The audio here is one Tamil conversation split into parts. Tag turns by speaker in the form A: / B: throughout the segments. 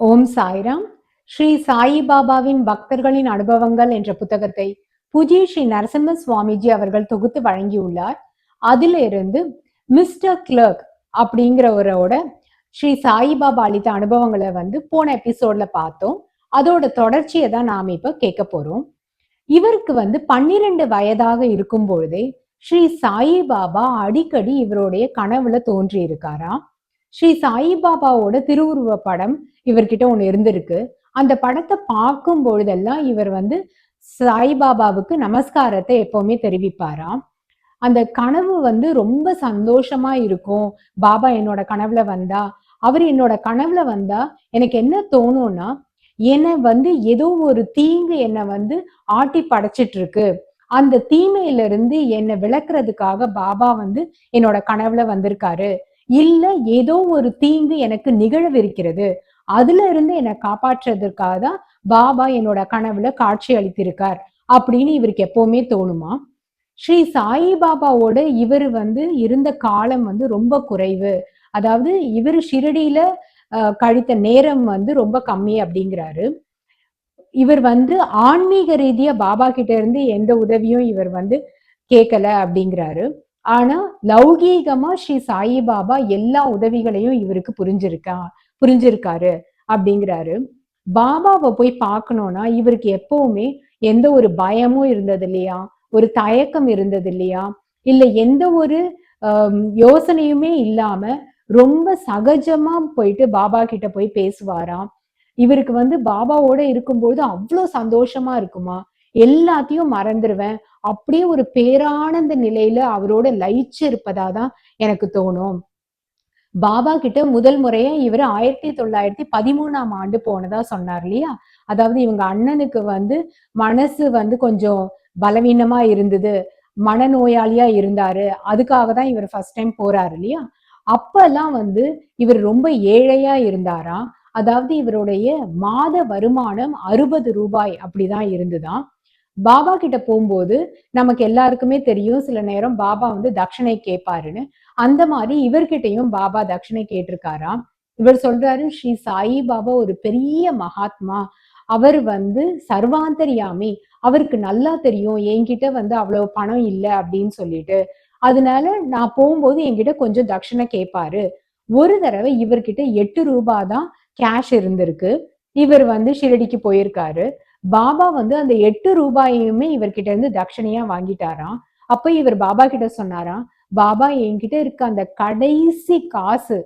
A: ஓம் சாய்ராம். ஸ்ரீ சாயி பாபாவின் பக்தர்களின் அனுபவங்கள் என்ற புத்தகத்தை புஜி ஸ்ரீ நரசிம்ம சுவாமிஜி அவர்கள் தொகுத்து வழங்கியுள்ளார். அதுல இருந்து மிஸ்டர் கிளர்க் அப்படிங்கிறவரோட ஸ்ரீ சாயிபாபா அளித்த அனுபவங்களை வந்து போன எபிசோட்ல பார்த்தோம். அதோட தொடர்ச்சியை தான் நாம இப்ப கேட்க போறோம். இவருக்கு வந்து பன்னிரண்டு வயதாக இருக்கும் பொழுதே ஸ்ரீ சாயிபாபா அடிக்கடி இவருடைய கனவுல தோன்றி இருக்காரா ஸ்ரீ சாயிபாபாவோட திருவுருவ படம் இவர்கிட்ட ஒண்ணு இருந்திருக்கு. அந்த படத்தை பார்க்கும் பொழுதெல்லாம் இவர் வந்து சாய்பாபாவுக்கு நமஸ்காரத்தை எப்பவுமே தெரிவிப்பாராம். அந்த கனவு வந்து ரொம்ப சந்தோஷமா இருக்கும். பாபா என்னோட கனவுல வந்தா அவர் என்னோட கனவுல வந்தா எனக்கு என்ன தோணும்னா என்னை வந்து ஏதோ ஒரு தீங்கு என்னை வந்து ஆட்டி படைச்சிட்டு இருக்கு அந்த தீமையில இருந்து என்னை விளக்குறதுக்காக பாபா வந்து என்னோட கனவுல வந்திருக்காரு. இல்ல ஏதோ ஒரு தீங்கு எனக்கு நிகழவிருக்கிறது. அதுல இருந்து என்னை காப்பாற்றுறதுக்காக தான் பாபா என்னோட கனவுல காட்சி அளித்திருக்கார் அப்படின்னு இவருக்கு எப்பவுமே தோணுமா? ஸ்ரீ சாயி பாபாவோட இவர் வந்து இருந்த காலம் வந்து ரொம்ப குறைவு. அதாவது இவர் ஷிரடியில அஹ், கழித்த நேரம் வந்து ரொம்ப கம்மி அப்படிங்கிறாரு. இவர் வந்து ஆன்மீக ரீதியா பாபா கிட்ட இருந்து எந்த உதவியும் இவர் வந்து கேட்கல அப்படிங்கிறாரு. ஆனா லௌகீகமா ஸ்ரீ சாயி பாபா எல்லா உதவிகளையும் இவருக்கு புரிஞ்சிருக்கா? புரிஞ்சிருக்காரு அப்படிங்கிறாரு. பாபாவை போய் பார்க்கணும்னா இவருக்கு எப்பவுமே எந்த ஒரு பயமும் இருந்தது இல்லையா ஒரு தயக்கம் இருந்தது இல்லையா இல்ல எந்த ஒரு யோசனையுமே இல்லாம ரொம்ப சகஜமா போயிட்டு பாபா கிட்ட போய் பேசுவாராம் இவருக்கு வந்து பாபாவோட இருக்கும்போது அவ்வளோ சந்தோஷமா இருக்குமா? எல்லாத்தையும் மறந்துடுவேன் அப்படியே ஒரு பேரானந்த நிலையில அவரோட லயிச்சு இருப்பதா தான் எனக்கு தோணும். பாபா கிட்ட முதல் முறையா இவர் ஆயிரத்தி தொள்ளாயிரத்தி பதிமூணாம் ஆண்டு போனதா சொன்னார் இல்லையா? அதாவது இவங்க அண்ணனுக்கு வந்து மனசு வந்து கொஞ்சம் பலவீனமா இருந்தது. மனநோயாளியா இருந்தாரு. அதுக்காக தான் இவர் ஃபர்ஸ்ட் டைம் போறாரு இல்லையா? அப்பெல்லாம் வந்து இவர் ரொம்ப ஏழையா இருந்தாராம் அதாவது இவருடைய மாத வருமானம் அறுபது ரூபாய் அப்படிதான் இருந்துதான் பாபா கிட்ட போகும்போது நமக்கு எல்லாருக்குமே தெரியும். சில நேரம் பாபா வந்து தட்சணை கேட்பாருன்னு. அந்த மாதிரி இவர்கிட்டயும் பாபா தட்சணை கேட்டிருக்காராம். இவர் சொல்றாரு ஸ்ரீ சாயி பாபா ஒரு பெரிய மகாத்மா. அவர் வந்து சர்வாந்தரியாமி. அவருக்கு நல்லா தெரியும். என்கிட்ட வந்து அவ்வளவு பணம் இல்லை அப்படின்னு சொல்லிட்டு. அதனால நான் போகும்போது என்கிட்ட கொஞ்சம் தட்சணை கேட்பாரு. ஒரு தடவை இவர்கிட்ட எட்டு ரூபாய் தான் கேஷ் இருந்திருக்கு. இவர் வந்து ஷிரடிக்கு போயிருக்காரு. பாபா வந்து அந்த எட்டு ரூபாயுமே இவர்கிட்ட இருந்து தட்சணையா வாங்கிட்டாராம். அப்ப இவர் பாபா கிட்ட சொன்னாராம் பாபா என்கிட்ட இருக்க அந்த கடைசி காசு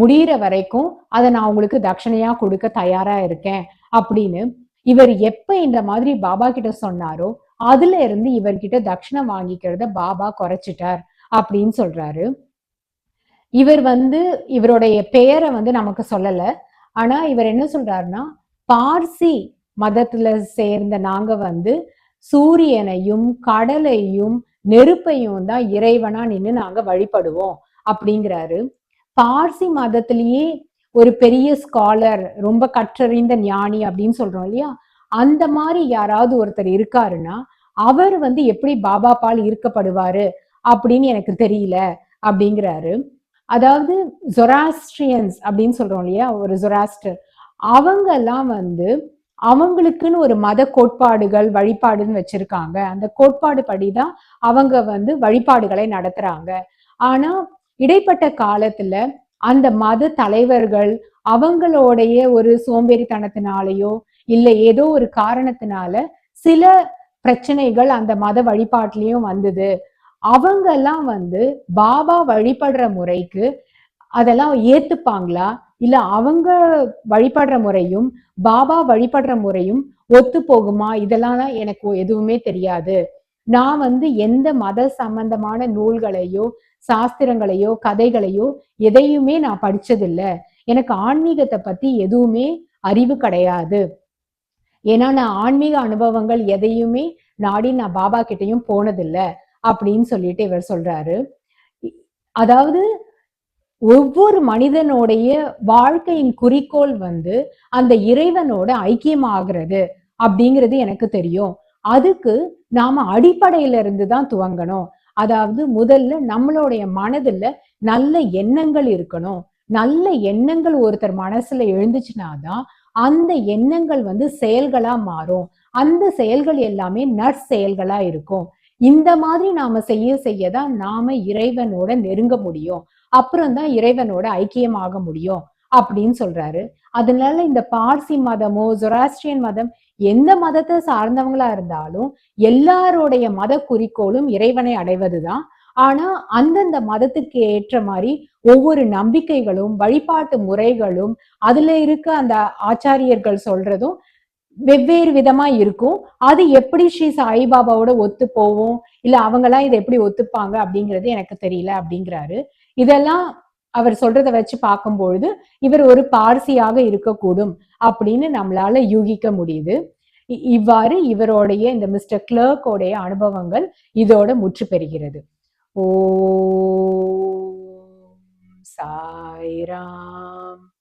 A: முடியிற வரைக்கும் அதை நான் உங்களுக்கு தட்சணையா கொடுக்க தயாரா இருக்கேன் அப்படின்னு இவர் எப்ப இந்த மாதிரி பாபா கிட்ட சொன்னாரோ அதுல இருந்து இவர்கிட்ட தட்சணை வாங்கிக்கிறத பாபா குறைச்சிட்டார் அப்படின்னு சொல்றாரு. இவர் வந்து இவருடைய பெயரை வந்து நமக்கு சொல்லல. ஆனா இவர் என்ன சொல்றாருன்னா பார்சி மதத்துல சேர்ந்த நாங்க வந்து சூரியனையும் கடலையும் நெருப்பையும் தான் இறைவனா நின்று நாங்க வழிபடுவோம் அப்படிங்கிறாரு. பார்சி மதத்திலேயே ஒரு பெரிய ஸ்காலர் ரொம்ப கற்றறிந்த ஞானி அப்படின்னு சொல்றோம் இல்லையா? அந்த மாதிரி யாராவது ஒருத்தர் இருக்காருன்னா அவர் வந்து எப்படி பாபா பால் ஈர்க்கப்படுவாரு அப்படின்னு எனக்கு தெரியல அப்படிங்கிறாரு. அதாவது ஜொராஸ்ட்ரியன்ஸ் அப்படின்னு சொல்றோம் இல்லையா? ஒரு ஜொராஸ்டர் அவங்க எல்லாம் வந்து அவங்களுக்குன்னு ஒரு மத கோட்பாடுகள் வழிபாடுன்னு வச்சிருக்காங்க. அந்த கோட்பாடு படிதான் அவங்க வந்து வழிபாடுகளை நடத்துறாங்க. ஆனா இடைப்பட்ட காலத்துல அந்த மத தலைவர்கள் அவங்களோடைய ஒரு சோம்பேறித்தனத்தினாலேயோ இல்லை ஏதோ ஒரு காரணத்தினால சில பிரச்சனைகள் அந்த மத வழிபாட்டிலையும் வந்தது. அவங்கெல்லாம் வந்து பாபா வழிபடுற முறைக்கு அதெல்லாம் ஏத்துப்பாங்களா? இல்ல அவங்க வழிபடுற முறையும் பாபா வழிபடுற முறையும் ஒத்து போகுமா? இதெல்லாம் தான் எனக்கு எதுவுமே தெரியாது. நான் வந்து எந்த மத சம்பந்தமான நூல்களையோ சாஸ்திரங்களையோ கதைகளையோ எதையுமே நான் படிச்சதில்லை. எனக்கு ஆன்மீகத்தை பத்தி எதுவுமே அறிவு கிடையாது. ஏன்னா நான் ஆன்மீக அனுபவங்கள் எதையுமே நாடி நான் பாபா கிட்டையும் போனதில்லை அப்படின்னு சொல்லிட்டு இவர் சொல்றாரு. அதாவது ஒவ்வொரு மனிதனுடைய வாழ்க்கையின் குறிக்கோள் வந்து அந்த இறைவனோட ஐக்கியமாகிறது அப்படிங்கிறது எனக்கு தெரியும். அதுக்கு நாம அடிப்படையில இருந்து தான் துவங்கணும். அதாவது முதல்ல நம்மளுடைய மனதுல நல்ல எண்ணங்கள் இருக்கணும். நல்ல எண்ணங்கள் ஒருத்தர் மனசுல எழுந்துச்சுனாதான் அந்த எண்ணங்கள் வந்து செயல்களா மாறும். அந்த செயல்கள் எல்லாமே நற்செயல்களா இருக்கும். இந்த மாதிரி நாம செய்ய செய்யதான் நாம இறைவனோட நெருங்க முடியும். அப்புறம் தான் இறைவனோட ஐக்கியமாக முடியும் அப்படின்னு சொல்றாரு. அதனால இந்த பார்சி மதமோ ஜொராஸ்ட்ரியன் மதம் எந்த மதத்தை சார்ந்தவங்களா இருந்தாலும் எல்லாருடைய மத குறிக்கோளும் இறைவனை அடைவதுதான். ஆனா அந்தந்த மதத்துக்கு ஏற்ற மாதிரி ஒவ்வொரு நம்பிக்கைகளும் வழிபாட்டு முறைகளும் அதுல இருக்க அந்த ஆச்சாரியர்கள் சொல்றதும் வெவ்வேறு விதமா இருக்கும். அது எப்படி ஸ்ரீ சாய்பாபாவோட ஒத்து போவோம் இல்ல அவங்கெல்லாம் இதை எப்படி ஒத்துப்பாங்க அப்படிங்கிறது எனக்கு தெரியல அப்படிங்கிறாரு. இதெல்லாம் அவர் சொல்றதை வச்சு பார்க்கும்பொழுது இவர் ஒரு பார்சியாக இருக்கக்கூடும் அப்படின்னு நம்மளால யூகிக்க முடியுது. இ- இவ்வாறு இவருடைய இந்த மிஸ்டர் கிளர்க்கோடைய அனுபவங்கள் இதோட முற்று பெறுகிறது. ஓ சாய்ராம்